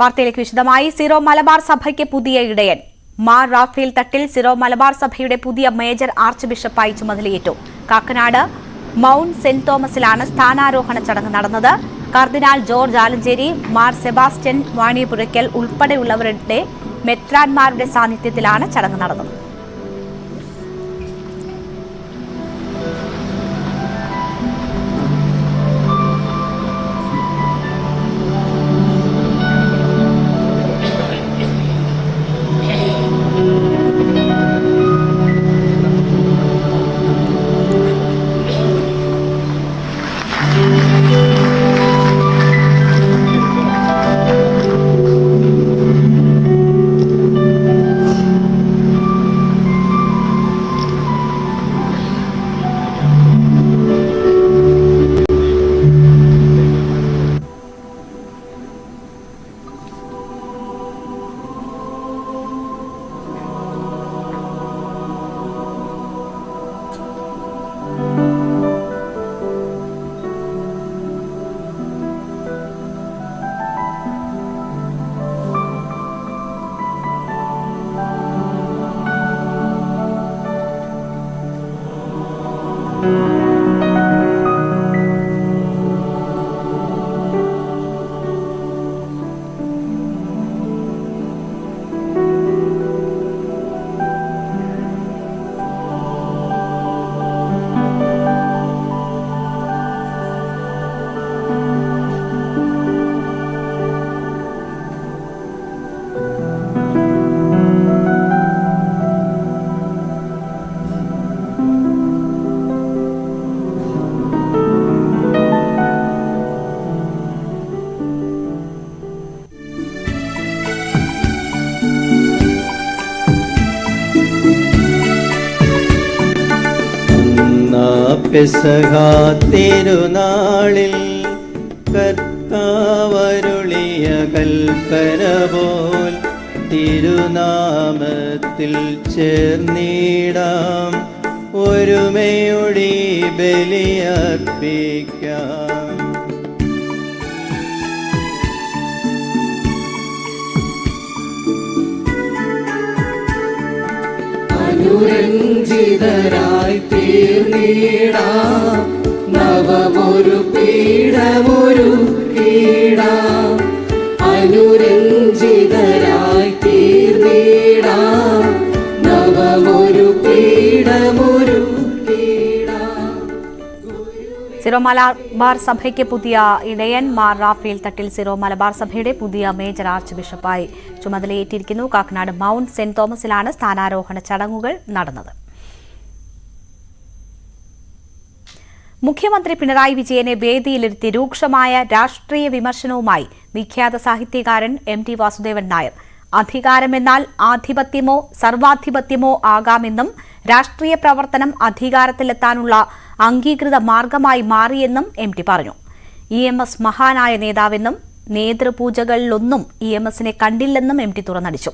വാർത്തയിലേക്ക് വിശദമായി. സീറോ മലബാർ സഭയ്ക്ക് പുതിയ ഇടയൻ. മാർ റാഫേൽ തട്ടിൽ സിറോ മലബാർ സഭയുടെ പുതിയ മേജർ ആർച്ച് ബിഷപ്പായി ചുമതലയേറ്റു. കാക്കനാട് മൗണ്ട് സെന്റ് തോമസിലാണ് സ്ഥാനാരോഹണ ചടങ്ങ് നടന്നത്. കർദിനാൾ ജോർജ് ആലഞ്ചേരി മാർ സെബാസ്റ്റ്യൻ വാണിപുരയ്ക്കൽ ഉൾപ്പെടെയുള്ളവരുടെ മെത്രാൻമാരുടെ സാന്നിധ്യത്തിലാണ് ചടങ്ങ് നടന്നത്. പെസഹാ തിരുനാളിൽ കർത്താവരുളിയ കൽപ്പന പോൽ തിരുനാമത്തിൽ ചേർന്നിടാം. ഒരുമയുടെ ബലിയർപ്പിക്കാം. അനുരഞ്ജിതരായി തീർന്നീടാ. നവമൊരു പീഠമൊരു കീടാ. അനുരഞ്ജിതരായി തീർന്നീടാ. നവമൊരു പീഠമൊരു സിറോ മലബാർ സഭയ്ക്ക് പുതിയ ഇടയൻ മാർ റാഫേൽ തട്ടിൽ സിറോ മലബാർ സഭയുടെ പുതിയ മേജർ ആർച്ച് ബിഷപ്പായി ചുമതലയേറ്റിരിക്കുന്നു. കാക്കനാട് മൗണ്ട് സെന്റ് തോമസിലാണ് സ്ഥാനാരോഹണ ചടങ്ങുകൾ നടന്നത്. മുഖ്യമന്ത്രി പിണറായി വിജയനെ വേദിയിലിരുത്തി രൂക്ഷമായ രാഷ്ട്രീയ വിമർശനവുമായി വിഖ്യാത സാഹിത്യകാരൻ എം ടി വാസുദേവൻ നായർ. അധികാരമെന്നാൽ ആധിപത്യമോ സർവാധിപത്യമോ ആകാമെന്നും രാഷ്ട്രീയ പ്രവർത്തനം അധികാരത്തിലെത്താനുള്ള അംഗീകൃത മാർഗമായി മാറിയെന്നും എം ടി പറഞ്ഞു. ഇ എം എസ് മഹാനായ നേതാവെന്നും നേതൃപൂജകളിലൊന്നും ഇ എം എസിനെ കണ്ടില്ലെന്നും എം ടി തുറന്നടിച്ചു.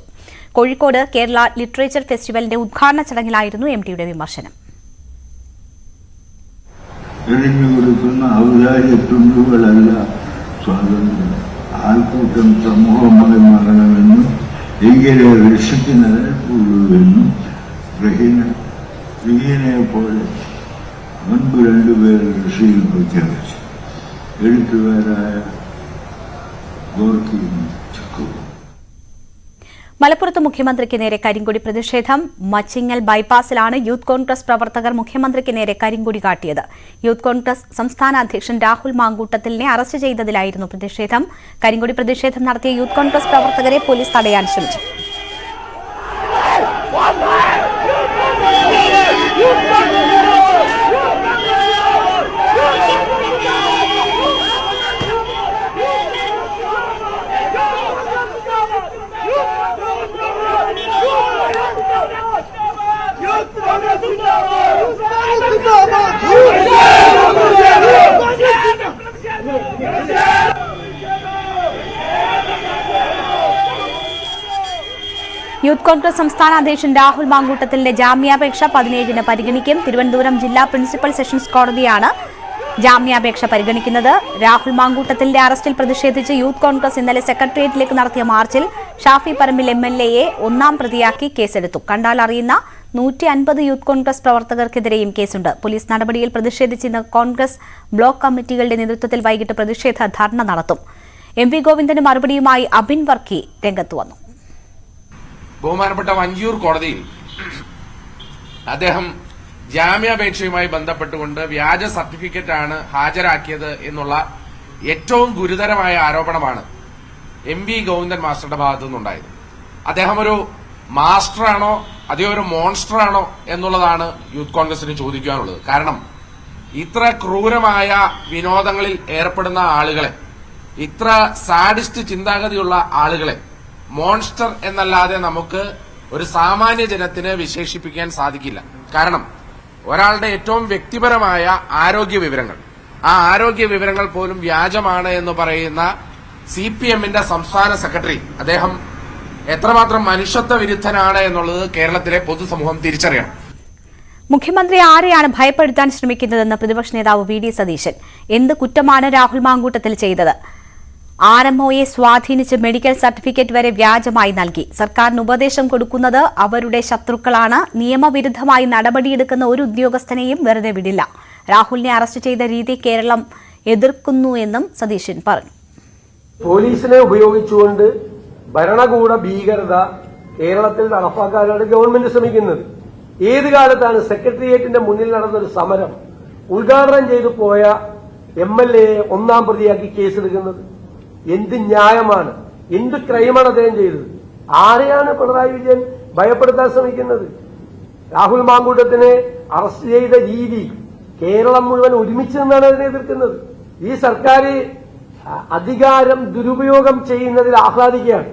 കോഴിക്കോട് കേരള ലിറ്ററേച്ചർ ഫെസ്റ്റിവലിന്റെ ഉദ്ഘാടന ചടങ്ങിലായിരുന്നു എം ടിയുടെ വിമർശനം. എറിഞ്ഞു കൊടുക്കുന്ന ഔദാര്യ തുണ്ടുകളല്ല സ്വാതന്ത്ര്യം. ആൾക്കൂട്ടം സമൂഹമായി മാറണമെന്നും എങ്കിലേ രക്ഷിക്കുന്നതിനെ ഉള്ളൂവെന്നും ഗ്രഹീന ഗ്രഹീനയെ പോലെ മുൻപ് രണ്ടുപേർ ഋഷിയിൽ പ്രഖ്യാപിച്ചു. എഴുത്തുകാരായ ഗോർക്കിയും മലപ്പുറത്ത് മുഖ്യമന്ത്രിക്ക് നേരെ കരിങ്കൊടി പ്രതിഷേധം. മച്ചിങ്ങൽ ബൈപ്പാസിലാണ് യൂത്ത് കോൺഗ്രസ് പ്രവർത്തകർ മുഖ്യമന്ത്രിക്ക് നേരെ കരിങ്കൊടി കാട്ടിയത്. യൂത്ത് കോൺഗ്രസ് സംസ്ഥാന അധ്യക്ഷൻ രാഹുൽ മാങ്കൂട്ടത്തിലിനെ അറസ്റ്റ് ചെയ്തതിലായിരുന്നു പ്രതിഷേധം. കരിങ്കൊടി പ്രതിഷേധം നടത്തിയ യൂത്ത് കോൺഗ്രസ് പ്രവർത്തകരെ പോലീസ് തടയാൻ ശ്രമിച്ചു. യൂത്ത് കോൺഗ്രസ് സംസ്ഥാന അധ്യക്ഷൻ രാഹുൽ മാങ്കൂട്ടത്തിന്റെ ജാമ്യാപേക്ഷ പതിനേഴിന് പരിഗണിക്കും. തിരുവനന്തപുരം ജില്ലാ പ്രിൻസിപ്പൽ സെഷൻസ് കോടതിയാണ് ജാമ്യാപേക്ഷ പരിഗണിക്കുന്നത്. രാഹുൽ മാങ്കൂട്ടത്തിന്റെ അറസ്റ്റിൽ പ്രതിഷേധിച്ച് യൂത്ത് കോൺഗ്രസ് ഇന്നലെ സെക്രട്ടേറിയറ്റിലേക്ക് നടത്തിയ മാർച്ചിൽ ഷാഫി പറമ്പിൽ എം ഒന്നാം പ്രതിയാക്കി കേസെടുത്തു. കണ്ടാൽ അറിയുന്ന നൂറ്റി അൻപത് യൂത്ത് കോൺഗ്രസ് പ്രവർത്തകർക്കെതിരെയും കേസുണ്ട്. പോലീസ് നടപടിയിൽ പ്രതിഷേധിച്ചിരുന്ന കോൺഗ്രസ് ബ്ലോക്ക് കമ്മിറ്റികളുടെ നേതൃത്വത്തിൽ വൈകിട്ട് പ്രതിഷേധ ധർണ നടത്തും. എം വി ഗോവിന്ദന് മറുപടിയുമായി അബിൻ വർക്കി രംഗത്ത് വന്നു. ബഹുമാനപ്പെട്ട വഞ്ചിയൂർ കോടതിയിൽ അദ്ദേഹം ജാമ്യാപേക്ഷയുമായി ബന്ധപ്പെട്ടുകൊണ്ട് വ്യാജ സർട്ടിഫിക്കറ്റ് ആണ് ഹാജരാക്കിയത് എന്നുള്ള ഏറ്റവും ഗുരുതരമായ ആരോപണമാണ് എം വി ഗോവിന്ദൻ മാസ്റ്ററുടെ ഭാഗത്തു നിന്നുണ്ടായത് അദ്ദേഹം ഒരു മാസ്റ്ററാണോ അതോ ഒരു മോൺസ്റ്ററാണോ എന്നുള്ളതാണ് യൂത്ത് കോൺഗ്രസിന് ചോദിക്കാനുള്ളത്. കാരണം ഇത്ര ക്രൂരമായ വിനോദങ്ങളിൽ ഏർപ്പെടുന്ന ആളുകളെ ഇത്ര സാഡിസ്റ്റ് ചിന്താഗതിയുള്ള ആളുകളെ മോൺസ്റ്റർ എന്നല്ലാതെ നമുക്ക് ഒരു സാമാന്യ ജനത്തിന് വിശേഷിപ്പിക്കാൻ സാധിക്കില്ല. കാരണം ഒരാളുടെ ഏറ്റവും വ്യക്തിപരമായ ആരോഗ്യ വിവരങ്ങൾ ആ ആരോഗ്യ വിവരങ്ങൾ പോലും വ്യാജമാണ് എന്ന് പറയുന്ന സി പി എമ്മിന്റെ സംസ്ഥാന സെക്രട്ടറി അദ്ദേഹം എത്രമാത്രം മനുഷ്യത്വ വിരുദ്ധനാണ് എന്നുള്ളത് കേരളത്തിലെ പൊതുസമൂഹം തിരിച്ചറിയണം. മുഖ്യമന്ത്രി ആരെയാണ് ഭയപ്പെടുത്താൻ ശ്രമിക്കുന്നതെന്ന് പ്രതിപക്ഷ നേതാവ് വി ഡി സതീശൻ? എന്ത് കുറ്റമാണ് രാഹുൽ മാങ്കൂട്ടത്തിൽ ചെയ്തത്? ആർ എം ഒയെ സ്വാധീനിച്ച് മെഡിക്കൽ സർട്ടിഫിക്കറ്റ് വരെ വ്യാജമായി നൽകി. സർക്കാരിന് ഉപദേശം കൊടുക്കുന്നത് അവരുടെ ശത്രുക്കളാണ്. നിയമവിരുദ്ധമായി നടപടിയെടുക്കുന്ന ഒരു ഉദ്യോഗസ്ഥനെയും വെറുതെ വിടില്ല. രാഹുലിനെ അറസ്റ്റ് ചെയ്ത രീതി കേരളം എതിർക്കുന്നു എന്നും സതീശൻ പറഞ്ഞു. പോലീസിനെ ഉപയോഗിച്ചുകൊണ്ട് ഭരണകൂട ഭീകരത കേരളത്തിൽ നടപ്പാക്കാനാണ് ഗവൺമെന്റ് ശ്രമിക്കുന്നത്. ഏത് കാലത്താണ് സെക്രട്ടേറിയറ്റിന്റെ മുന്നിൽ നടന്നൊരു സമരം ഉദ്ഘാടനം ചെയ്തു പോയ എം എൽ എ ഒന്നാം പ്രതിയാക്കി കേസെടുക്കുന്നത്? എന്ത് ന്യായമാണ്? എന്ത് ക്രൈമാണ് അദ്ദേഹം ചെയ്തത്? ആരെയാണ് പിണറായി വിജയൻ ഭയപ്പെടുത്താൻ ശ്രമിക്കുന്നത്? രാഹുൽ മാങ്കൂട്ടത്തിനെ അറസ്റ്റ് ചെയ്ത രീതി കേരളം മുഴുവൻ ഒരുമിച്ച് നിന്നാണ് അതിനെ എതിർക്കുന്നത്. ഈ സർക്കാർ അധികാരം ദുരുപയോഗം ചെയ്യുന്നതിൽ ആഹ്ലാദിക്കുകയാണ്.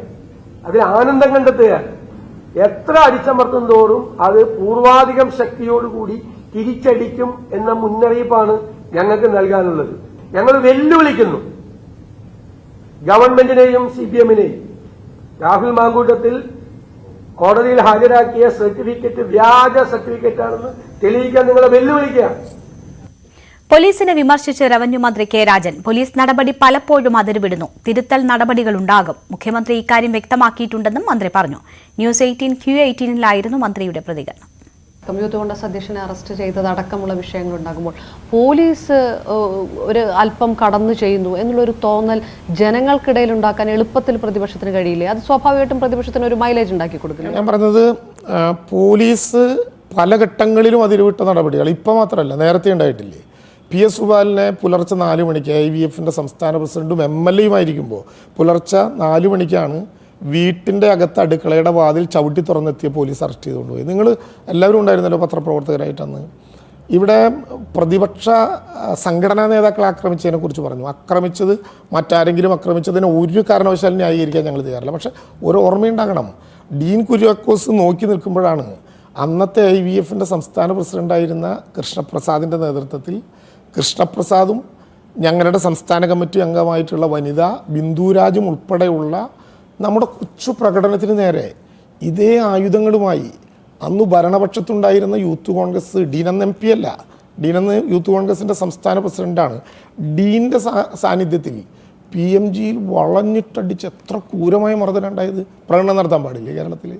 അതിൽ ആനന്ദം കണ്ടെത്തുകയാണ് എത്ര അടിച്ചമർത്തും തോറും അത് പൂർവാധികം ശക്തിയോടുകൂടി തിരിച്ചടിക്കും എന്ന മുന്നറിയിപ്പാണ് ഞങ്ങൾക്ക് നൽകാനുള്ളത്. ഞങ്ങൾ വെല്ലുവിളിക്കുന്നു. ഗവൺമെന്റിനെയും സി പി എമ്മിനെയും. രാഹുൽ മാങ്കൂട്ടത്തിൽ കോടതിയിൽ ഹാജരാക്കിയ സർട്ടിഫിക്കറ്റ് വ്യാജ സർട്ടിഫിക്കറ്റാണെന്ന് തെളിയിക്കാൻ നിങ്ങളെ വെല്ലുവിളിക്കുകയാണ്. പോലീസിനെ വിമർശിച്ച് റവന്യൂ മന്ത്രി കെ രാജൻ. പോലീസ് നടപടി പലപ്പോഴും അതിരുവിടുന്നു. തിരുത്തൽ നടപടികളുണ്ടാകും. മുഖ്യമന്ത്രി ഇക്കാര്യം വ്യക്തമാക്കിയിട്ടുണ്ടെന്നും മന്ത്രി പറഞ്ഞു. ന്യൂസ് എയ്റ്റീൻ ക്യു എയ്റ്റീനിലായിരുന്നു മന്ത്രിയുടെ പ്രതികരണം. കമ്മ്യൂത്ത് കോൺഗ്രസ് അധ്യക്ഷനെ അറസ്റ്റ് ചെയ്തത് അടക്കമുള്ള വിഷയങ്ങൾ ഉണ്ടാകുമ്പോൾ പോലീസ് ഒരു അല്പം കടന്നു ചെയ്യുന്നു എന്നുള്ളൊരു തോന്നൽ ജനങ്ങൾക്കിടയിൽ ഉണ്ടാക്കാൻ എളുപ്പത്തിൽ പ്രതിപക്ഷത്തിന് കഴിയില്ലേ? അത് സ്വാഭാവികമായിട്ടും പ്രതിപക്ഷത്തിന് ഒരു മൈലേജ് ഉണ്ടാക്കി കൊടുക്കുന്നു ഞാൻ പറഞ്ഞത് പോലീസ് പല ഘട്ടങ്ങളിലും അതിരുവിട്ട നടപടികൾ ഇപ്പം മാത്രമല്ല നേരത്തെ ഉണ്ടായിട്ടില്ലേ? പി എസ് സുബാലിനെ പുലർച്ചെ നാല് മണിക്ക് ഐ വി എഫിന്റെ സംസ്ഥാന പ്രസിഡന്റും എം എൽ എയുമായിരിക്കുമ്പോൾ പുലർച്ചെ നാല് മണിക്കാണ് വീട്ടിന്റെ അകത്ത് അടുക്കളയുടെ വാതിൽ ചവിട്ടി തുറന്നെത്തിയ പോലീസ് അറസ്റ്റ് ചെയ്തുകൊണ്ടുപോയി. നിങ്ങൾ എല്ലാവരും ഉണ്ടായിരുന്നല്ലോ പത്രപ്രവർത്തകരായിട്ടന്ന്. ഇവിടെ പ്രതിപക്ഷ സംഘടനാ നേതാക്കളെ ആക്രമിച്ചതിനെ കുറിച്ച് പറഞ്ഞു. ആക്രമിച്ചത് മറ്റാരെങ്കിലും ആക്രമിച്ചതിനെ ഒരു കാരണവശാലും ന്യായീകരിക്കാൻ ഞങ്ങൾ തയ്യാറില്ല. പക്ഷേ ഒരു ഓർമ്മയുണ്ടാകണം. ഡീൻ കുര്യാക്കോസ് നോക്കി നിൽക്കുമ്പോഴാണ് അന്നത്തെ ഐ വി എഫിന്റെ സംസ്ഥാന പ്രസിഡന്റായിരുന്ന കൃഷ്ണപ്രസാദിന്റെ നേതൃത്വത്തിൽ കൃഷ്ണപ്രസാദും ഞങ്ങളുടെ സംസ്ഥാന കമ്മിറ്റി അംഗമായിട്ടുള്ള വനിത ബിന്ദുരാജും ഉൾപ്പെടെയുള്ള നമ്മുടെ കൊച്ചു പ്രകടനത്തിന് നേരെ ഇതേ ആയുധങ്ങളുമായി അന്ന് ഭരണപക്ഷത്തുണ്ടായിരുന്ന യൂത്ത് കോൺഗ്രസ് ഡീനെന്ന് എം പി അല്ല ഡീനെന്ന് യൂത്ത് കോൺഗ്രസിന്റെ സംസ്ഥാന പ്രസിഡന്റാണ് ഡീന്റെ സാന്നിധ്യത്തിൽ പി എം ജിയിൽ വളഞ്ഞിട്ടടിച്ച് എത്ര ക്രൂരമായ മർദ്ദനം ഉണ്ടായത്? പ്രകടനം നടത്താൻ പാടില്ലേ കേരളത്തിൽ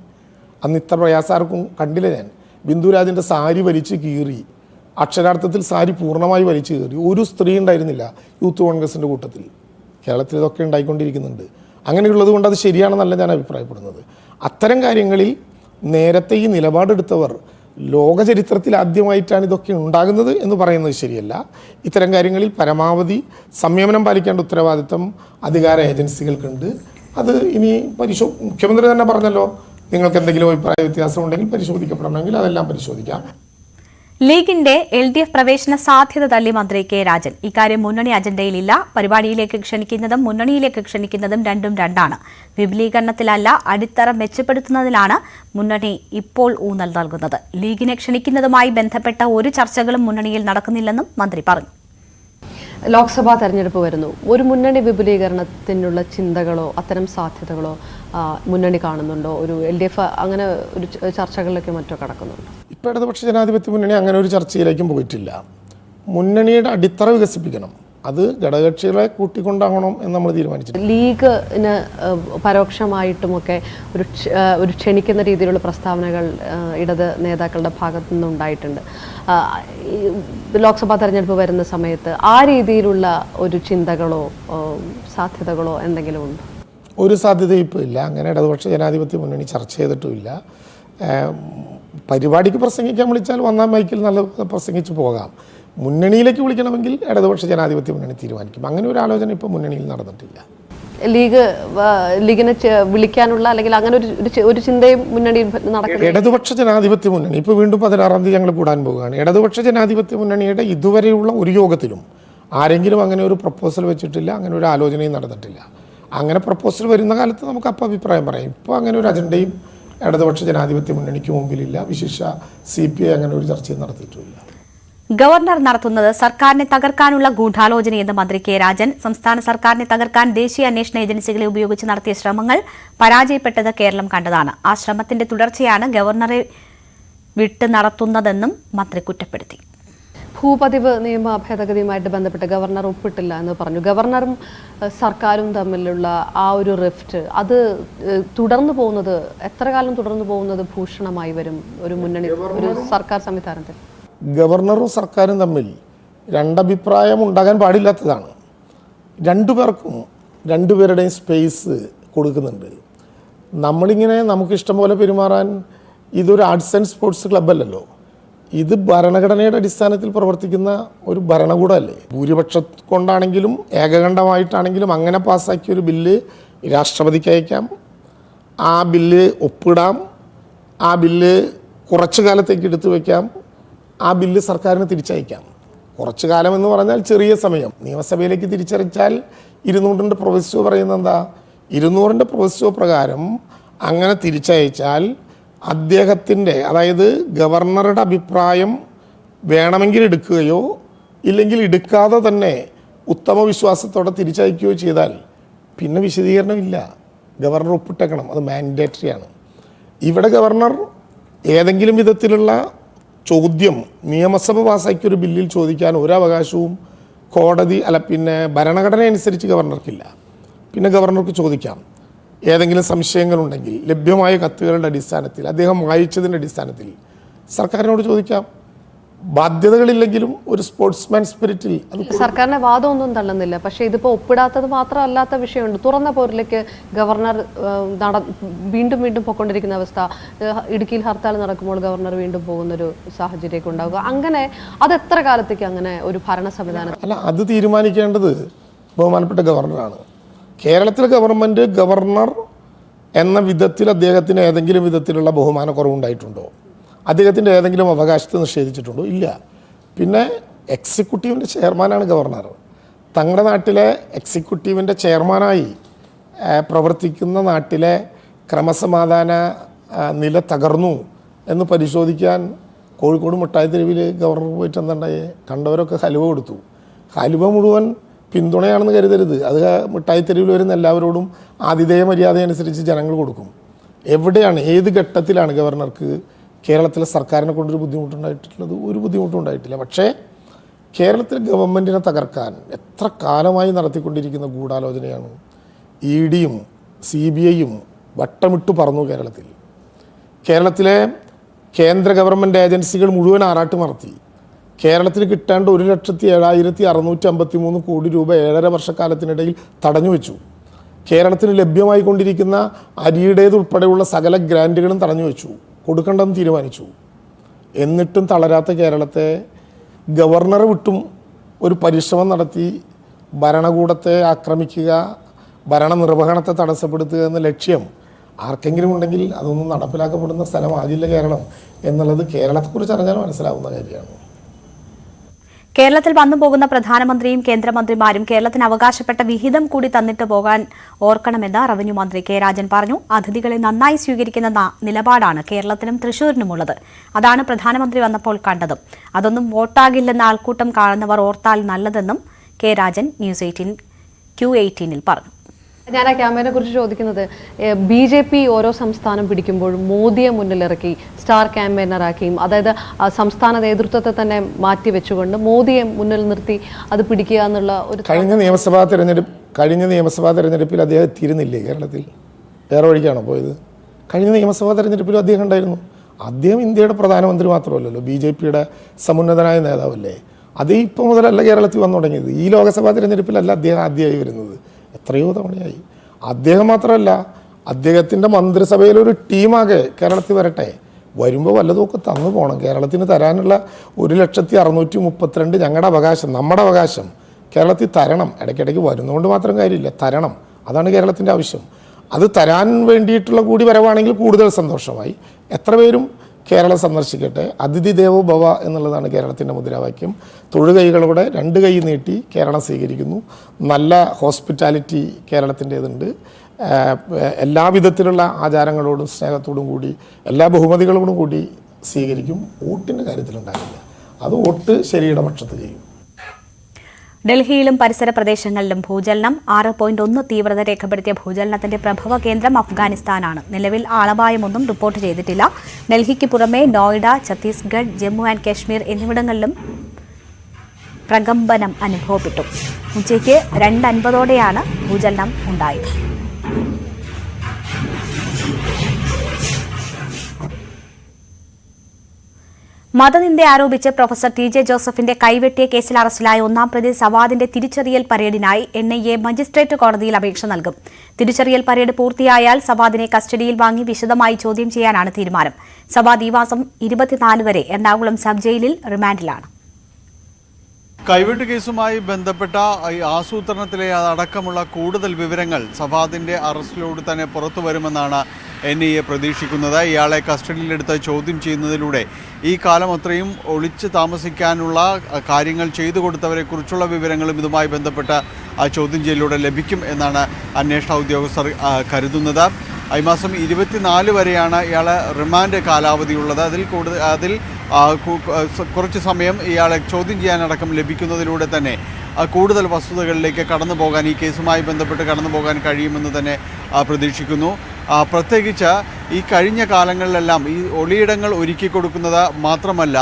അന്ന് ഇത്ര പ്രയാസാർക്കും കണ്ടില്ല ഞാൻ. ബിന്ദുരാജിന്റെ സാരി വലിച്ച് കീറി അക്ഷരാർത്ഥത്തിൽ സാരി പൂർണമായി വലിച്ചു കയറി. ഒരു സ്ത്രീ ഉണ്ടായിരുന്നില്ല യൂത്ത് കോൺഗ്രസിന്റെ കൂട്ടത്തിൽ. കേരളത്തിൽ ഇതൊക്കെ ഉണ്ടായിക്കൊണ്ടിരിക്കുന്നുണ്ട്. അങ്ങനെയുള്ളത് കൊണ്ട് അത് ശരിയാണെന്നല്ല ഞാൻ അഭിപ്രായപ്പെടുന്നത്. അത്തരം കാര്യങ്ങളിൽ നേരത്തെ ഈ നിലപാടെടുത്തവർ ലോക ചരിത്രത്തിൽ ആദ്യമായിട്ടാണ് ഇതൊക്കെ ഉണ്ടാകുന്നത് എന്ന് പറയുന്നത് ശരിയല്ല. ഇത്തരം കാര്യങ്ങളിൽ പരമാവധി സംയമനം പാലിക്കേണ്ട ഉത്തരവാദിത്തം അധികാര ഏജൻസികൾക്കുണ്ട്. അത് ഇനി പരിശോ മുഖ്യമന്ത്രി തന്നെ പറഞ്ഞല്ലോ നിങ്ങൾക്ക് എന്തെങ്കിലും അഭിപ്രായ വ്യത്യാസം ഉണ്ടെങ്കിൽ പരിശോധിക്കപ്പെടണമെങ്കിൽ അതെല്ലാം പരിശോധിക്കാം. ലീഗിന്റെ എൽ ഡി എഫ് പ്രവേശന സാധ്യത തള്ളി മന്ത്രി കെ രാജൻ. ഇക്കാര്യം മുന്നണി അജണ്ടയിലില്ല. പരിപാടിയിലേക്ക് ക്ഷണിക്കുന്നതും മുന്നണിയിലേക്ക് ക്ഷണിക്കുന്നതും രണ്ടും രണ്ടാണ്. വിപുലീകരണത്തിലല്ല അടിത്തറ മെച്ചപ്പെടുത്തുന്നതിലാണ് മുന്നണി ഇപ്പോൾ ഊന്നൽ നൽകുന്നത്. ലീഗിനെ ക്ഷണിക്കുന്നതുമായി ബന്ധപ്പെട്ട ഒരു ചർച്ചകളും മുന്നണിയിൽ നടക്കുന്നില്ലെന്നും മന്ത്രി പറഞ്ഞു. ലോക്സഭാ തെരഞ്ഞെടുപ്പ് വരുന്നു. ഒരു മുന്നണി വിപുലീകരണത്തിനുള്ള ചിന്തകളോ അത്തരം സാധ്യതകളോ മുന്നണി കാണുന്നുണ്ടോ? ഒരു എൽ ഡി എഫ് അങ്ങനെ ഒരു ചർച്ചകളിലൊക്കെ മറ്റോ കടക്കുന്നുണ്ടോ? ഇപ്പോൾ ഇടതുപക്ഷ ജനാധിപത്യ മുന്നണി അങ്ങനെ ഒരു ചർച്ചയിലേക്കും പോയിട്ടില്ല. മുന്നണിയുടെ അടിത്തറ വികസിപ്പിക്കണം. അത് ഘടകകക്ഷികളെ കൂട്ടിക്കൊണ്ടാകണം എന്ന് നമ്മൾ തീരുമാനിച്ചു ലീഗിന് പരോക്ഷമായിട്ടുമൊക്കെ ഒരു ഒരു ക്ഷണിക്കുന്ന രീതിയിലുള്ള പ്രസ്താവനകൾ ഇടത് നേതാക്കളുടെ ഭാഗത്തു നിന്നുണ്ടായിട്ടുണ്ട് ലോക്സഭാ തെരഞ്ഞെടുപ്പ് വരുന്ന സമയത്ത് ആ രീതിയിലുള്ള ഒരു ചിന്തകളോ സാധ്യതകളോ എന്തെങ്കിലും ഉണ്ടോ? ഒരു സാധ്യത ഇപ്പോൾ ഇല്ല. അങ്ങനെ ഇടതുപക്ഷ ജനാധിപത്യ മുന്നണി ചർച്ച ചെയ്തിട്ടുമില്ല പരിപാടിക്ക് പ്രസംഗിക്കാൻ വിളിച്ചാൽ വന്നാൽ മൈക്കിൽ നല്ല പ്രസംഗിച്ച് പോകാം. മുന്നണിയിലേക്ക് വിളിക്കണമെങ്കിൽ ഇടതുപക്ഷ ജനാധിപത്യ മുന്നണി തീരുമാനിക്കും. അങ്ങനെ ഒരു ആലോചന ഇപ്പോൾ മുന്നണിയിൽ നടന്നിട്ടില്ല. ലീഗ് ലീഗിനെ വിളിക്കാനുള്ള അല്ലെങ്കിൽ അങ്ങനെ ഒരു ഒരു ചിന്തയും മുന്നണിയിൽ നടക്കുന്നത് ഇടതുപക്ഷ ജനാധിപത്യ മുന്നണി ഇപ്പോൾ വീണ്ടും പതിനാറാം തീയതി ഞങ്ങൾ കൂടാൻ പോവുകയാണ്. ഇടതുപക്ഷ ജനാധിപത്യ മുന്നണിയുടെ ഇതുവരെയുള്ള ഒരു യോഗത്തിലും ആരെങ്കിലും അങ്ങനെ ഒരു പ്രപ്പോസൽ വെച്ചിട്ടില്ല അങ്ങനെ ഒരു ആലോചനയും നടന്നിട്ടില്ല. അങ്ങനെ പ്രപ്പോസൽ വരുന്ന കാലത്ത് നമുക്ക് അപ്പോൾ അഭിപ്രായം പറയാം. ഇപ്പോൾ അങ്ങനെ ഒരു അജണ്ടയും ഇടതുപക്ഷ ജനാധിപത്യ മുന്നണിക്ക് മുമ്പിലില്ല. വിശേഷ സി പി ഐ അങ്ങനെ ഒരു ചർച്ചയും നടത്തിയിട്ടുമില്ല ഗവർണർ നടത്തുന്നത് സർക്കാരിനെ തകർക്കാനുള്ള ഗൂഢാലോചനയെന്ന് മന്ത്രി കെ രാജൻ. സംസ്ഥാന സർക്കാരിനെ തകർക്കാൻ ദേശീയ അന്വേഷണ ഏജൻസികളെ ഉപയോഗിച്ച് നടത്തിയ ശ്രമങ്ങൾ പരാജയപ്പെട്ടത് കേരളം കണ്ടതാണ്. ആ ശ്രമത്തിന്റെ തുടർച്ചയാണ് ഗവർണറെ വിട്ട് നടത്തുന്നതെന്നും മന്ത്രി കുറ്റപ്പെടുത്തി. ഭൂപതിവ് നിയമ ഭേദഗതിയുമായിട്ട് ബന്ധപ്പെട്ട് ഗവർണർ ഒപ്പിട്ടില്ല എന്ന് പറഞ്ഞു. ഗവർണറും സർക്കാരും തമ്മിലുള്ള ആ ഒരു റിഫ്റ്റ് അത് തുടർന്നു പോകുന്നത് എത്ര കാലം തുടർന്നു പോകുന്നത് ഭൂഷണമായി വരും ഒരു മുന്നണി ഒരു സർക്കാർ സംവിധാനത്തിൽ? ഗവർണറും സർക്കാരും തമ്മിൽ രണ്ടഭിപ്രായം ഉണ്ടാകാൻ പാടില്ലാത്തതാണ്. രണ്ടു പേർക്കും രണ്ടുപേരുടെയും സ്പേസ് കൊടുക്കുന്നുണ്ട്. നമ്മളിങ്ങനെ നമുക്കിഷ്ടം പോലെ പെരുമാറാൻ ഇതൊരു ആർട്സ് ആൻഡ് സ്പോർട്സ് ക്ലബ്ബല്ലല്ലോ ഇത് ഭരണഘടനയുടെ അടിസ്ഥാനത്തിൽ പ്രവർത്തിക്കുന്ന ഒരു ഭരണകൂടമല്ലേ? ഭൂരിപക്ഷം കൊണ്ടാണെങ്കിലും ഏകകണ്ഠമായിട്ടാണെങ്കിലും അങ്ങനെ പാസ്സാക്കിയ ഒരു ബില്ല് രാഷ്ട്രപതിക്ക് അയക്കാം. ആ ബില്ല് ഒപ്പിടാം. ആ ബില്ല് കുറച്ചു കാലത്തേക്ക് എടുത്തു വയ്ക്കാം ആ ബില്ല് സർക്കാരിന് തിരിച്ചയക്കാം. കുറച്ചു കാലം എന്ന് പറഞ്ഞാൽ ചെറിയ സമയം. നിയമസഭയിലേക്ക് തിരിച്ചയച്ചാൽ ഇരുന്നൂറിന്റെ പ്രൊഫസ്യോ പറയുന്നത് എന്താ? ഇരുന്നൂറിന്റെ പ്രൊഫസ്യോ പ്രകാരം അങ്ങനെ തിരിച്ചയച്ചാൽ അദ്ദേഹത്തിന്റെ അതായത് ഗവർണറുടെ അഭിപ്രായം വേണമെങ്കിൽ എടുക്കുകയോ ഇല്ലെങ്കിൽ എടുക്കാതെ തന്നെ ഉത്തമ വിശ്വാസത്തോടെ തിരിച്ചയക്കുകയോ ചെയ്താൽ പിന്നെ വിശദീകരണമില്ല. ഗവർണർ ഒപ്പിട്ടേക്കണം. അത് മാൻഡേറ്ററി ആണ്. ഇവിടെ ഗവർണർ ഏതെങ്കിലും വിധത്തിലുള്ള ചോദ്യം നിയമസഭ പാസാക്കിയ ഒരു ബില്ലിൽ ചോദിക്കാൻ ഒരു അവകാശവും കോടതി അല്ല പിന്നെ ഭരണഘടന അനുസരിച്ച് ഗവർണർക്കില്ല. പിന്നെ ഗവർണർക്ക് ചോദിക്കാം. ഏതെങ്കിലും സംശയങ്ങളുണ്ടെങ്കിൽ ലഭ്യമായ കത്തുകളുടെ അടിസ്ഥാനത്തിൽ അദ്ദേഹം വായിച്ചതിന്റെ അടിസ്ഥാനത്തിൽ സർക്കാരിനോട് ചോദിക്കാം. ബാധ്യതകളില്ലെങ്കിലും ഒരു സ്പോർട്സ്മാൻ സ്പിരിറ്റിൽ സർക്കാരിന്റെ വാദമൊന്നും തള്ളുന്നില്ല. പക്ഷേ ഇതിപ്പോ ഒപ്പിടാത്തത് മാത്രമല്ലാത്ത വിഷയമുണ്ട്. തുറന്ന പോരിലേക്ക് ഗവർണർ നട വീണ്ടും വീണ്ടും പൊക്കൊണ്ടിരിക്കുന്ന അവസ്ഥ ഇടുക്കിയിൽ ഹർത്താൽ നടക്കുമ്പോൾ ഗവർണർ വീണ്ടും പോകുന്ന ഒരു സാഹചര്യമൊക്കെ ഉണ്ടാവുക. അങ്ങനെ അത് എത്ര കാലത്തേക്ക് അങ്ങനെ ഒരു ഭരണ സംവിധാനം അല്ല അത് തീരുമാനിക്കേണ്ടത് ബഹുമാനപ്പെട്ട ഗവർണറാണ്. കേരളത്തിലെ ഗവൺമെന്റ് ഗവർണർ എന്ന വിധത്തിൽ അദ്ദേഹത്തിന് ഏതെങ്കിലും വിധത്തിലുള്ള ബഹുമാനക്കുറവുണ്ടായിട്ടുണ്ടോ? അദ്ദേഹത്തിന്റെ ഏതെങ്കിലും അവകാശത്തെ നിഷേധിച്ചിട്ടുണ്ടോ? ഇല്ല. പിന്നെ എക്സിക്യൂട്ടീവിന്റെ ചെയർമാനാണ് ഗവർണർ. തങ്ങളുടെ നാട്ടിലെ എക്സിക്യൂട്ടീവിന്റെ ചെയർമാനായി പ്രവർത്തിക്കുന്ന നാട്ടിലെ ക്രമസമാധാന നില തകർന്നു എന്ന് പരിശോധിക്കാൻ കോഴിക്കോട് മിഠായി തെരുവിൽ ഗവർണർ പോയിട്ട് എന്തുണ്ടായേ കണ്ടവരൊക്കെ ഹലുവ കൊടുത്തു. ഹലുവ മുഴുവൻ പിന്തുണയാണെന്ന് കരുതരുത്. അത് മിഠായി തെരുവിൽ വരുന്ന എല്ലാവരോടും ആതിഥേയ മര്യാദ അനുസരിച്ച് ജനങ്ങൾ കൊടുക്കും. എവിടെയാണ് ഏത് ഘട്ടത്തിലാണ് ഗവർണർക്ക് കേരളത്തിലെ സർക്കാരിനെ കൊണ്ടൊരു ബുദ്ധിമുട്ടുണ്ടായിട്ടുള്ളത്? ഒരു ബുദ്ധിമുട്ടും ഉണ്ടായിട്ടില്ല പക്ഷേ കേരളത്തിൽ ഗവൺമെന്റിനെ തകർക്കാൻ എത്ര കാലമായി നടത്തിക്കൊണ്ടിരിക്കുന്ന ഗൂഢാലോചനയാണ് ഇ ഡിയും സി ബി ഐയും വട്ടമിട്ട് പറന്നു കേരളത്തിൽ. കേരളത്തിലെ കേന്ദ്ര ഗവൺമെന്റ് ഏജൻസികൾ മുഴുവൻ ആറാട്ട് നടത്തി. കേരളത്തിന് കിട്ടേണ്ട ഒരു ലക്ഷത്തി ഏഴായിരത്തി അറുന്നൂറ്റി അമ്പത്തി മൂന്ന് കോടി രൂപ ഏഴര വർഷക്കാലത്തിനിടയിൽ തടഞ്ഞു വെച്ചു. കേരളത്തിന് ലഭ്യമായി കൊണ്ടിരിക്കുന്ന അരിയുടേതുൾപ്പെടെയുള്ള സകല ഗ്രാന്റുകളും തടഞ്ഞു വെച്ചു. കൊടുക്കണ്ടെന്ന് തീരുമാനിച്ചു. എന്നിട്ടും തളരാത്ത കേരളത്തെ ഗവർണർ വിട്ടും ഒരു പരിശ്രമം നടത്തി ഭരണകൂടത്തെ ആക്രമിക്കുക ഭരണനിർവഹണത്തെ തടസ്സപ്പെടുത്തുക എന്ന ലക്ഷ്യം ആർക്കെങ്കിലും ഉണ്ടെങ്കിൽ അതൊന്നും നടപ്പിലാക്കപ്പെടുന്ന സ്ഥലമാകില്ല കേരളം എന്നുള്ളത് കേരളത്തെക്കുറിച്ച് അറിഞ്ഞാൽ മനസ്സിലാവുന്ന കാര്യമാണ്. കേരളത്തിൽ വന്നു പോകുന്ന പ്രധാനമന്ത്രിയും കേന്ദ്രമന്ത്രിമാരും കേരളത്തിന് അവകാശപ്പെട്ട വിഹിതം കൂടി തന്നിട്ട് പോകാൻ ഓർക്കണമെന്ന് റവന്യൂ മന്ത്രി കെ രാജൻ പറഞ്ഞു. അതിഥികളെ നന്നായി സ്വീകരിക്കുന്ന നിലപാടാണ് കേരളത്തിനും തൃശൂരിനുമുള്ളത്. അതാണ് പ്രധാനമന്ത്രി വന്നപ്പോൾ കണ്ടതും. അതൊന്നും വോട്ടാകില്ലെന്ന ആൾക്കൂട്ടം കാണുന്നവർ ഓർത്താൽ നല്ലതെന്നും K Rajan news eighteen Q എയ്റ്റീനിൽ പറഞ്ഞു. ഞാൻ ആ ക്യാമ്പയിനെ കുറിച്ച് ചോദിക്കുന്നത് ബി ജെ പി ഓരോ സംസ്ഥാനം പിടിക്കുമ്പോഴും മോദിയെ മുന്നിലിറക്കി സ്റ്റാർ ക്യാമ്പയിനറാക്കിയും അതായത് സംസ്ഥാന നേതൃത്വത്തെ തന്നെ മാറ്റി വെച്ചുകൊണ്ട് മോദിയെ മുന്നിൽ നിർത്തി അത് പിടിക്കുക എന്നുള്ള ഒരു കഴിഞ്ഞ നിയമസഭാ തെരഞ്ഞെടുപ്പ് കഴിഞ്ഞ നിയമസഭാ തെരഞ്ഞെടുപ്പിൽ അദ്ദേഹം എത്തിയിരുന്നില്ലേ കേരളത്തിൽ? വേറെ വഴിക്കാണോ പോയത്? കഴിഞ്ഞ നിയമസഭാ തെരഞ്ഞെടുപ്പിലും അദ്ദേഹം ഉണ്ടായിരുന്നു. അദ്ദേഹം ഇന്ത്യയുടെ പ്രധാനമന്ത്രി മാത്രമല്ലല്ലോ ബി ജെ പിയുടെ സമുന്നതനായ നേതാവല്ലേ? അതേ ഇപ്പോൾ മുതലല്ല കേരളത്തിൽ വന്നു തുടങ്ങിയത്. ഈ ലോക്സഭാ തെരഞ്ഞെടുപ്പിലല്ല അദ്ദേഹം ആദ്യമായി വരുന്നത്. എത്രയോ തവണയായി. അദ്ദേഹം മാത്രമല്ല അദ്ദേഹത്തിന്റെ മന്ത്രിസഭയിൽ ഒരു ടീമാകെ കേരളത്തിൽ വരട്ടെ. വരുമ്പോൾ വല്ലതുമൊക്കെ തന്നു പോകണം കേരളത്തിന് തരാനുള്ള ഒരു ലക്ഷത്തി അറുന്നൂറ്റി മുപ്പത്തിരണ്ട് ഞങ്ങളുടെ അവകാശം നമ്മുടെ അവകാശം കേരളത്തിൽ തരണം. ഇടയ്ക്കിടയ്ക്ക് വരുന്നതുകൊണ്ട് മാത്രം കാര്യമില്ല തരണം. അതാണ് കേരളത്തിന്റെ ആവശ്യം. അത് തരാൻ വേണ്ടിയിട്ടുള്ള കൂടി വരവാണെങ്കിൽ കൂടുതൽ സന്തോഷമായി. എത്ര പേരും കേരളം സന്ദർശിക്കട്ടെ. അതിഥി ദേവോ ഭവ എന്നുള്ളതാണ് കേരളത്തിന്റെ മുദ്രാവാക്യം. തൊഴുകൈകളോടെ രണ്ട് കൈ നീട്ടി കേരളം സ്വീകരിക്കുന്നു. നല്ല ഹോസ്പിറ്റാലിറ്റി കേരളത്തിന്റേതുണ്ട്. എല്ലാവിധത്തിലുള്ള എല്ലാ വിധത്തിലുള്ള ആചാരങ്ങളോടും സ്നേഹത്തോടും കൂടി എല്ലാ ബഹുമതികളോടും കൂടി സ്വീകരിക്കും. വോട്ടിന്റെ കാര്യത്തിലുണ്ടാകില്ല. അത് വോട്ട് ശരിയുടെ പക്ഷത്ത് ചെയ്യും. ഡൽഹിയിലും പരിസര പ്രദേശങ്ങളിലും ഭൂചലനം. ആറ് പോയിന്റ് ഒന്ന് തീവ്രത രേഖപ്പെടുത്തിയ ഭൂചലനത്തിന്റെ പ്രഭവ കേന്ദ്രം അഫ്ഗാനിസ്ഥാനാണ്. നിലവിൽ ആളപായമൊന്നും റിപ്പോർട്ട് ചെയ്തിട്ടില്ല. ഡൽഹിക്ക് പുറമെ നോയിഡ ഛത്തീസ്ഗഡ് ജമ്മു ആൻഡ് കാശ്മീർ എന്നിവിടങ്ങളിലും പ്രകമ്പനം അനുഭവപ്പെട്ടു. ഉച്ചയ്ക്ക് രണ്ട് അൻപതോടെയാണ് ഭൂചലനം ഉണ്ടായത്. മതനിന്ദ ആരോപിച്ച് പ്രൊഫസർ ടി ജെ ജോസഫിന്റെ കൈവെട്ടിയ കേസിൽ അറസ്റ്റിലായ ഒന്നാം പ്രതി സവാദിന്റെ തിരിച്ചറിയൽ പരേഡിനായി എൻ ഐ എ മജിസ്ട്രേറ്റ് കോടതിയിൽ അപേക്ഷ നൽകും. തിരിച്ചറിയൽ പരേഡ് പൂർത്തിയായാൽ സവാദിനെ കസ്റ്റഡിയിൽ വാങ്ങി വിശദമായി ചോദ്യം ചെയ്യാനാണ് തീരുമാനം. സവാദ് ഈ മാസം ഇരുപത്തിനാല് വരെ എറണാകുളം സബ് ജയിലിൽ റിമാൻഡിലാണ്. കൈവെട്ട് കേസുമായി ബന്ധപ്പെട്ട ആസൂത്രണത്തിലെ അടക്കമുള്ള കൂടുതൽ വിവരങ്ങൾ സഫാദിന്റെ അറസ്റ്റിലൂടെ തന്നെ പുറത്തു വരുമെന്നാണ് എൻ ഐ എ പ്രതീക്ഷിക്കുന്നത്. ഇയാളെ കസ്റ്റഡിയിലെടുത്ത് ചോദ്യം ചെയ്യുന്നതിലൂടെ ഈ കാലം അത്രയും ഒളിച്ച് താമസിക്കാനുള്ള കാര്യങ്ങൾ ചെയ്തു കൊടുത്തവരെക്കുറിച്ചുള്ള വിവരങ്ങളും ഇതുമായി ബന്ധപ്പെട്ട ആ ചോദ്യം ചെയ്യലിലൂടെ ലഭിക്കും എന്നാണ് അന്വേഷണ ഉദ്യോഗസ്ഥർ കരുതുന്നത്. ഈ മാസം ഇരുപത്തിനാല് വരെയാണ് ഇയാളെ റിമാൻഡ് കാലാവധിയുള്ളത്. അതിൽ കൂടുതൽ അതിൽ കുറച്ച് സമയം ഇയാളെ ചോദ്യം ചെയ്യാനടക്കം ലഭിക്കുന്നതിലൂടെ തന്നെ കൂടുതൽ വസ്തുതകളിലേക്ക് കടന്നു പോകാൻ ഈ കേസുമായി ബന്ധപ്പെട്ട് കടന്നു പോകാൻ കഴിയുമെന്ന് തന്നെ പ്രതീക്ഷിക്കുന്നു. പ്രത്യേകിച്ച് ഈ കഴിഞ്ഞ കാലങ്ങളിലെല്ലാം ഈ ഒളിയിടങ്ങൾ ഒരുക്കി കൊടുക്കുന്നത് മാത്രമല്ല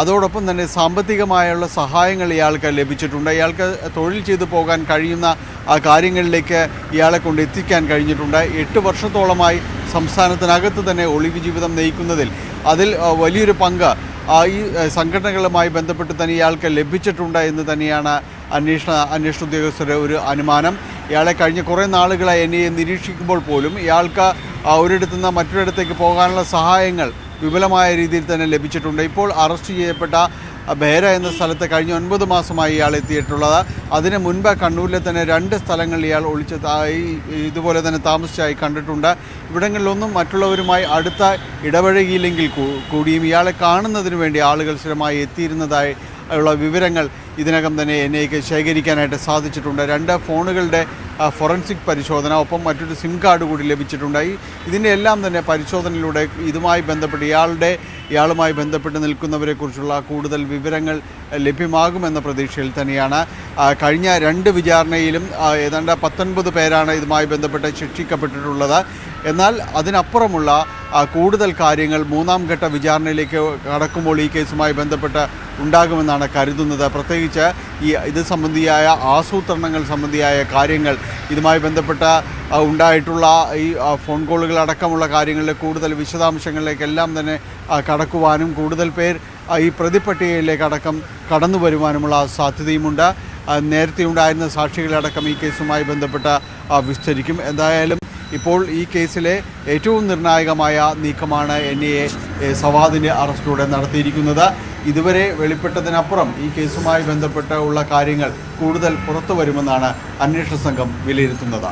അതോടൊപ്പം തന്നെ സാമ്പത്തികമായുള്ള സഹായങ്ങൾ ഇയാൾക്ക് ലഭിച്ചിട്ടുണ്ട്. ഇയാൾക്ക് തൊഴിൽ ചെയ്തു പോകാൻ കഴിയുന്ന ആ കാര്യങ്ങളിലേക്ക് ഇയാളെ കൊണ്ട് എത്തിക്കാൻ കഴിഞ്ഞിട്ടുണ്ട്. എട്ട് വർഷത്തോളമായി സംസ്ഥാനത്തിനകത്ത് തന്നെ ഒളിവ് ജീവിതം നയിക്കുന്നതിൽ അതിൽ വലിയൊരു പങ്ക് ഈ സംഘടനകളുമായി ബന്ധപ്പെട്ട് തന്നെ ഇയാൾക്ക് ലഭിച്ചിട്ടുണ്ട് എന്ന് തന്നെയാണ് അന്വേഷണ അന്വേഷണ ഉദ്യോഗസ്ഥരുടെ ഒരു അനുമാനം. ഇയാളെ കഴിഞ്ഞ കുറേ നാളുകളായി എന്നെ നിരീക്ഷിക്കുമ്പോൾ പോലും ഇയാൾക്ക് ഒരിടത്തുനിന്ന് ഒരിടത്തു നിന്ന് മറ്റൊരിടത്തേക്ക് പോകാനുള്ള സഹായങ്ങൾ വിപുലമായ രീതിയിൽ തന്നെ ലഭിച്ചിട്ടുണ്ട്. ഇപ്പോൾ അറസ്റ്റ് ചെയ്യപ്പെട്ട ബേര എന്ന സ്ഥലത്ത് കഴിഞ്ഞ ഒൻപത് മാസമായി ഇയാൾ എത്തിയിട്ടുള്ളത്. അതിന് മുൻപ് കണ്ണൂരിലെ തന്നെ രണ്ട് സ്ഥലങ്ങളിൽ ഇയാൾ ഒളിച്ച് ഇതുപോലെ തന്നെ താമസിച്ചായി കണ്ടിട്ടുണ്ട്. ഇവിടങ്ങളിലൊന്നും മറ്റുള്ളവരുമായി അടുത്ത ഇടപഴകിയില്ലെങ്കിൽ കൂടിയും ഇയാളെ കാണുന്നതിന് വേണ്ടി ആളുകൾ സ്ഥിരമായി എത്തിയിരുന്നതായി ഉള്ള വിവരങ്ങൾ ഇതിനകം തന്നെ എൻ ഐക്ക് ശേഖരിക്കാനായിട്ട് സാധിച്ചിട്ടുണ്ട്. രണ്ട് ഫോണുകളുടെ ഫോറൻസിക് പരിശോധന ഒപ്പം മറ്റൊരു സിം കാർഡ് കൂടി ലഭിച്ചിട്ടുണ്ട്. ഇതിന്റെ എല്ലാം തന്നെ പരിശോധനയിലൂടെ ഇതുമായി ബന്ധപ്പെട്ട് ഇയാളുടെ ഇയാളുമായി ബന്ധപ്പെട്ട് നിൽക്കുന്നവരെക്കുറിച്ചുള്ള കൂടുതൽ വിവരങ്ങൾ ലഭ്യമാകുമെന്ന പ്രതീക്ഷയിൽ തന്നെയാണ്. കഴിഞ്ഞ രണ്ട് വിചാരണയിലും ഏതാണ്ട് പത്തൊൻപത് പേരാണ് ഇതുമായി ബന്ധപ്പെട്ട് ശിക്ഷിക്കപ്പെട്ടിട്ടുള്ളത്. എന്നാൽ അതിനപ്പുറമുള്ള കൂടുതൽ കാര്യങ്ങൾ മൂന്നാം ഘട്ട വിചാരണയിലേക്ക് കടക്കുമ്പോൾ ഈ കേസുമായി ബന്ധപ്പെട്ട് ഉണ്ടാകുമെന്നാണ് കരുതുന്നത്. പ്രത്യേകിച്ച് ഈ ഇത് സംബന്ധിയായ ആസൂത്രണങ്ങൾ സംബന്ധിയായ കാര്യങ്ങൾ ഇതുമായി ബന്ധപ്പെട്ട ഉണ്ടായിട്ടുള്ള ഈ ഫോൺ കോളുകൾ അടക്കമുള്ള കാര്യങ്ങളിലെ കൂടുതൽ വിശദാംശങ്ങളിലേക്കെല്ലാം തന്നെ കടക്കുവാനും കൂടുതൽ പേർ ഈ പ്രതിപട്ടികയിലേക്ക് അടക്കം കടന്നു വരുവാനുമുള്ള സാധ്യതയുമുണ്ട്. നേരത്തെ ഉണ്ടായിരുന്ന സാക്ഷികളടക്കം ഈ കേസുമായി ബന്ധപ്പെട്ട് വിസ്തരിക്കും. എന്തായാലും ഇപ്പോൾ ഈ കേസിലെ ഏറ്റവും നിർണായകമായ നീക്കമാണ് എൻ ഐ എ സവാദിന്റെ അറസ്റ്റിലൂടെ നടത്തിയിരിക്കുന്നത്. ഇതുവരെ വെളിപ്പെട്ടതിനപ്പുറം ഈ കേസുമായി ബന്ധപ്പെട്ട് ഉള്ള കാര്യങ്ങൾ കൂടുതൽ പുറത്തു വരുമെന്നാണ് അന്വേഷണ സംഘം വിലയിരുത്തുന്നത്.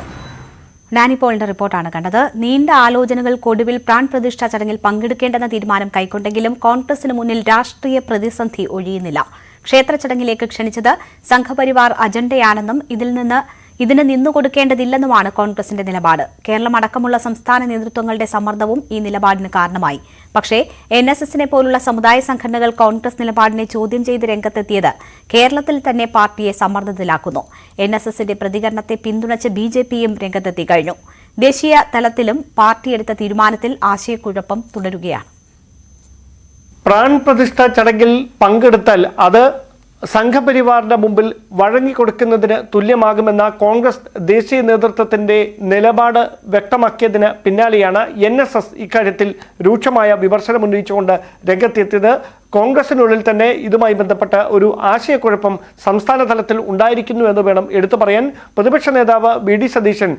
നാനി പോളിന്റെ റിപ്പോർട്ടാണ് കണ്ടത്. നീണ്ട ആലോചനകൾക്കൊടുവിൽ പ്രാൺ പ്രതിഷ്ഠാ ചടങ്ങിൽ പങ്കെടുക്കേണ്ടെന്ന തീരുമാനം കൈക്കൊണ്ടെങ്കിലും കോൺഗ്രസിന് മുന്നിൽ രാഷ്ട്രീയ പ്രതിസന്ധി ഒഴിയുന്നില്ല. ക്ഷേത്ര ചടങ്ങിലേക്ക് ക്ഷണിച്ചത് സംഘപരിവാർ അജണ്ടയാണെന്നും ഇതിൽ നിന്ന് ഇതിന് നിന്നുകൊടുക്കേണ്ടതില്ലെന്നുമാണ് കോൺഗ്രസിന്റെ നിലപാട്. കേരളം അടക്കമുള്ള സംസ്ഥാന നേതൃത്വങ്ങളുടെ സമ്മർദ്ദവും ഈ നിലപാടിന് കാരണമായി. പക്ഷേ എൻ എസ് എസിനെ പോലുള്ള സമുദായ സംഘടനകൾ കോൺഗ്രസ് നിലപാടിനെ ചോദ്യം ചെയ്ത് രംഗത്തെത്തിയത് കേരളത്തിൽ തന്നെ പാർട്ടിയെ സമ്മർദ്ദത്തിലാക്കുന്നു. എൻ എസ് എസിന്റെ പ്രതികരണത്തെ പിന്തുണച്ച് ബി ജെ പിയും രംഗത്തെത്തി കഴിഞ്ഞു. ദേശീയ തലത്തിലും പാർട്ടിയെടുത്ത തീരുമാനത്തിൽ ആശയക്കുഴപ്പം തുടരുകയാണ്. പ്രാൺപ്രതിഷ്ഠ ചടങ്ങിൽ പങ്കെടുത്താൽ അത് സംഘപരിവാറിന്റെ മുമ്പിൽ വഴങ്ങിക്കൊടുക്കുന്നതിന് തുല്യമാകുമെന്ന കോൺഗ്രസ് ദേശീയ നേതൃത്വത്തിന്റെ നിലപാട് വ്യക്തമാക്കിയതിന് പിന്നാലെയാണ് എൻ എസ് എസ് ഇക്കാര്യത്തിൽ രൂക്ഷമായ വിമർശനം ഉന്നയിച്ചുകൊണ്ട് രംഗത്തെത്തിയത്. കോൺഗ്രസിനുള്ളിൽ തന്നെ ഇതുമായി ബന്ധപ്പെട്ട ഒരു ആശയക്കുഴപ്പം സംസ്ഥാന തലത്തിൽ ഉണ്ടായിരിക്കുന്നു എന്ന് വേണം എടുത്തു പറയാൻ. പ്രതിപക്ഷ നേതാവ് വി ഡി സതീശൻ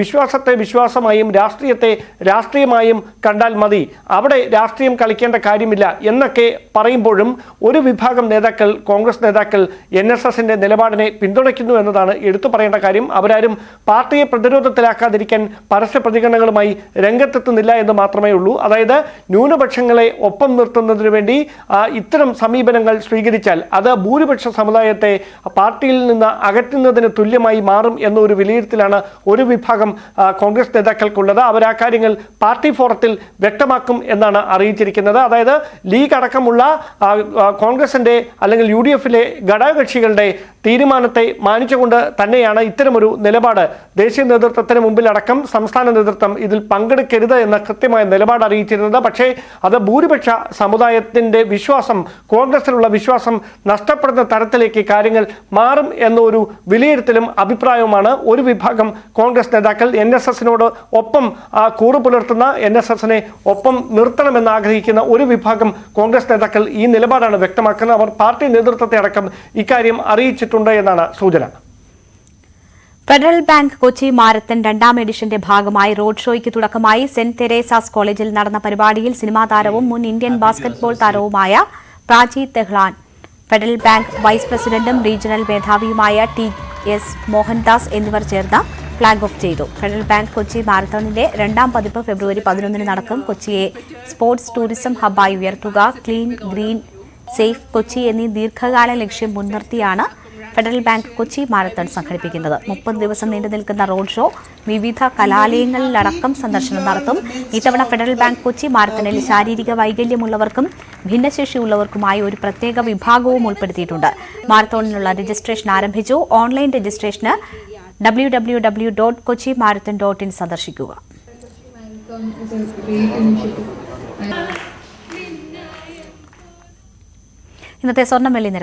വിശ്വാസത്തെ വിശ്വാസമായും രാഷ്ട്രീയത്തെ രാഷ്ട്രീയമായും കണ്ടാൽ മതി. അവിടെ രാഷ്ട്രീയം കളിക്കേണ്ട കാര്യമില്ല എന്നൊക്കെ പറയുമ്പോഴും ഒരു വിഭാഗം നേതാക്കൾ കോൺഗ്രസ് നേതാക്കൾ എൻ എസ് എസിന്റെ നിലപാടിനെ പിന്തുണയ്ക്കുന്നു എന്നതാണ് എടുത്തു പറയേണ്ട കാര്യം. അവരാരും പാർട്ടിയെ പ്രതിരോധത്തിലാക്കാതിരിക്കാൻ പരസ്യ പ്രതികരണങ്ങളുമായി രംഗത്തെത്തുന്നില്ല എന്ന് മാത്രമേ ഉള്ളൂ. അതായത് ന്യൂനപക്ഷങ്ങളെ ഒപ്പം നിർത്തുന്നതിന് വേണ്ടി ഇത്തരം സമീപനങ്ങൾ സ്വീകരിച്ചാൽ അത് ഭൂരിപക്ഷ സമുദായത്തെ പാർട്ടിയിൽ നിന്ന് അകറ്റുന്നതിന് തുല്യമായി മാറും എന്നൊരു വിലയിരുത്തലാണ് ഒരു വിഭാഗം കോൺഗ്രസ് നേതാക്കൾക്കുള്ളത്. അവർ ആ കാര്യങ്ങൾ പാർട്ടി ഫോറത്തിൽ വ്യക്തമാക്കും എന്നാണ് അറിയിച്ചിരിക്കുന്നത്. അതായത് ലീഗ് അടക്കമുള്ള കോൺഗ്രസിന്റെ അല്ലെങ്കിൽ യു ഡി എഫിലെ ഘടകകക്ഷികളുടെ തീരുമാനത്തെ മാനിച്ചുകൊണ്ട് തന്നെയാണ് ഇത്തരമൊരു നിലപാട്. ദേശീയ നേതൃത്വത്തിന് മുമ്പിലടക്കം സംസ്ഥാന നേതൃത്വം ഇതിൽ പങ്കെടുക്കരുത് എന്ന കൃത്യമായ നിലപാട് അറിയിച്ചിരുന്നത്. പക്ഷേ അത് ഭൂരിപക്ഷ സമുദായത്തിന്റെ വിശ്വാസം കോൺഗ്രസിലുള്ള വിശ്വാസം നഷ്ടപ്പെടുന്ന തരത്തിലേക്ക് കാര്യങ്ങൾ മാറും എന്നൊരു വിലയിരുത്തലും അഭിപ്രായവുമാണ് ഒരു വിഭാഗം കോൺഗ്രസ് നേതാക്കൾ. എൻ എസ് എസിനോട് ഒപ്പം കൂറു പുലർത്തുന്ന എൻ എസ് എസിനെ ഒപ്പം നിർത്തണമെന്ന് ആഗ്രഹിക്കുന്ന ഒരു വിഭാഗം കോൺഗ്രസ് നേതാക്കൾ ഈ നിലപാടാണ് വ്യക്തമാക്കുന്നത്. അവർ പാർട്ടി നേതൃത്വത്തെ അടക്കം ഇക്കാര്യം അറിയിച്ചിട്ടുണ്ട്. എന്നാണ് സൂചന. ഫെഡറൽ ബാങ്ക് കൊച്ചി മാരത്തൺ രണ്ടാം എഡിഷന്റെ ഭാഗമായി റോഡ് ഷോയ്ക്ക് തുടക്കമായി സെന്റ് തെരേസാസ് കോളേജിൽ നടന്ന പരിപാടിയിൽ സിനിമാ താരവും മുൻ ഇന്ത്യൻ ബാസ്കറ്റ്ബോൾ താരവുമായ Prachi Tehlan federal bank vice പ്രസിഡന്റും റീജിയണൽ മേധാവിയുമായ ടി എസ് മോഹൻദാസ് എന്നിവർ ചേർന്ന് ഫ്ളാഗ് ഓഫ് ചെയ്തു. ഫെഡറൽ ബാങ്ക് കൊച്ചി മാരത്തോണിന്റെ രണ്ടാം പതിപ്പ് ഫെബ്രുവരി പതിനൊന്നിന് നടക്കും. കൊച്ചിയെ സ്പോർട്സ് ടൂറിസം ഹബ്ബായി ഉയർത്തുക ക്ലീൻ ഗ്രീൻ സേഫ് കൊച്ചി എന്നീ ദീർഘകാല ലക്ഷ്യം മുൻനിർത്തിയാണ് ഫെഡറൽ ബാങ്ക് കൊച്ചി മാരത്തൺ സംഘടിപ്പിക്കുന്നത്. മുപ്പത് ദിവസം നീണ്ടു നിൽക്കുന്ന റോഡ് ഷോ വിവിധ കലാലയങ്ങളിലടക്കം സന്ദർശനം നടത്തും. ഇത്തവണ ഫെഡറൽ ബാങ്ക് കൊച്ചി മാരത്തണിൽ ശാരീരിക വൈകല്യമുള്ളവർക്കും ഭിന്നശേഷിയുള്ളവർക്കുമായി ഒരു പ്രത്യേക വിഭാഗവും ഉൾപ്പെടുത്തിയിട്ടുണ്ട്. മാരത്തോണിനുള്ള രജിസ്ട്രേഷൻ ആരംഭിച്ചു. Online registration W W W dot Kochi marathon dot in സന്ദർശിക്കുക. ഇന്നത്തെ സ്വർണം വെള്ളി നിരക്ക്